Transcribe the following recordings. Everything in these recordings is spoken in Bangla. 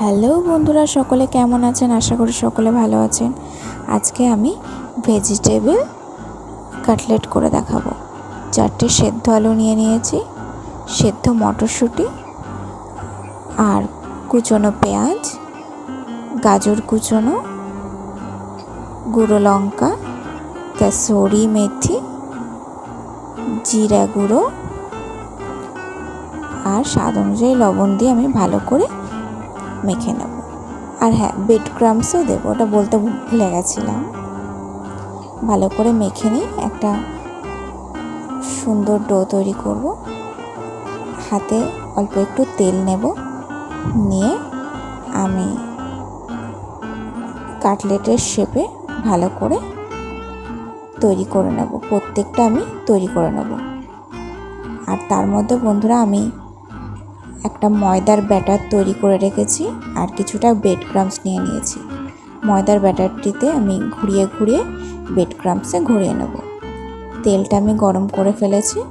হ্যালো বন্ধুরা, সকলে কেমন আছেন? আশা করি সকলে ভালো আছেন। আজকে আমি ভেজিটেবল কাটলেট করে দেখাবো। চারটে সেদ্ধ আলু নিয়ে নিয়েছি, সেদ্ধ মটরশুঁটি আর কুচনো পেঁয়াজ, গাজর কুচনো, গুঁড়ো লঙ্কা, কাসুরি মেথি, জিরা গুঁড়ো আর স্বাদ অনুযায়ী লবণ দিয়ে আমি ভালো করে মেখে নেব। আর হ্যাঁ বেড ক্রামসও দেবো, ওটা বলতে ভুলে গেছিলাম। ভালো করে মেখে নিই, একটা সুন্দর ডো তৈরি করব। হাতে অল্প একটু তেল নেব, নিয়ে আমি কাটলেটের শেপে ভালো করে তৈরি করে নেব, প্রত্যেকটা আমি তৈরি করে নেব। আর তার মধ্যে বন্ধুরা, আমি একটা ময়দার ব্যাটার তৈরি করে রেখেছি আর কিছুটা বেড ক্রামস নিয়ে নিয়েছি। ময়দার ব্যাটারটিতে আমি ঘুরিয়ে ঘুরিয়ে বেড ক্রামসে ঘুরিয়ে নেব। তেলটা আমি গরম করে ফেলেছি।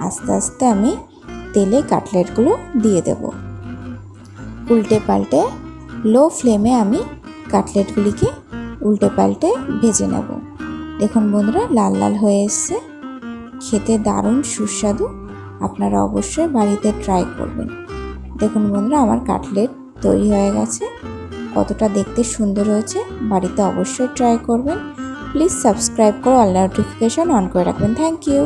আস্তে আস্তে আমি তেলে কাটলেটগুলো দিয়ে দেব। উল্টে পাল্টে লো ফ্লেমে আমি কাটলেটগুলিকে উল্টে পাল্টে ভেজে নেব। দেখুন বন্ধুরা, লাল লাল হয়ে এসছে। খেতে দারুণ সুস্বাদু। আপনারা অবশ্যই বাড়িতে ট্রাই করবেন। দেখুন বন্ধুরা, আমার কাটলেট তৈরি হয়ে গেছে। কতটা দেখতে সুন্দর হয়েছে, বাড়িতে অবশ্যই ট্রাই করবেন। প্লিজ সাবস্ক্রাইব করে অল নোটিফিকেশান অন করে রাখবেন। Thank you